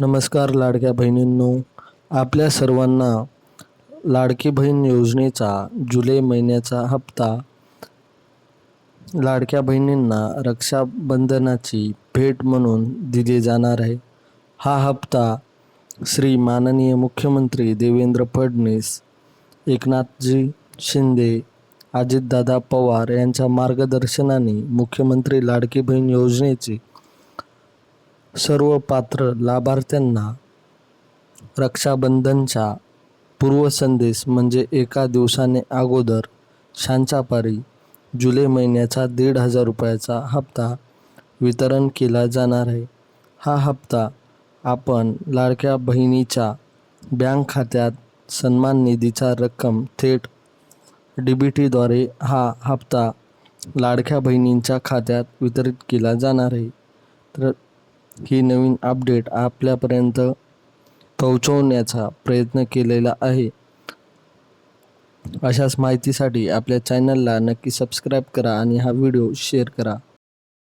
नमस्कार लाडक्या बहिणींनो. आपल्या सर्वांना लाडकी बहीण योजनेचा जुलै महिन्याचा हप्ता. लाडक्या बहिणींना रक्षाबंधनाची भेट म्हणून दिली जाणार आहे. हा हप्ता श्री माननीय मुख्यमंत्री देवेंद्र फडणवीस एकनाथजी शिंदे अजितदादा पवार यांच्या मार्गदर्शनाने मुख्यमंत्री लाडकी बहीण योजनेचे सर्व पात्र लाभार्थ्यांना रक्षाबंधनचा पूर्वसंदेश म्हणजे एका दिवसाने अगोदर शांचापारी जुलै महिन्याचा दीड हजार रुपयाचा हप्ता वितरण केला जाणार आहे. हा हप्ता आपण लाडक्या बहिणीच्या बँक खात्यात सन्मान निधीचा रक्कम थेट डी बी टीद्वारे हा हप्ता लाडक्या बहिणींच्या खात्यात वितरित केला जाणार आहे. तर ही नवीन अपडेट आपल्यापर्यंत पोहोचवण्याचा प्रयत्न केलेला आहे. अशाच माहितीसाठी आपल्या चॅनलला नक्की सबस्क्राईब करा आणि हा व्हिडिओ शेअर करा.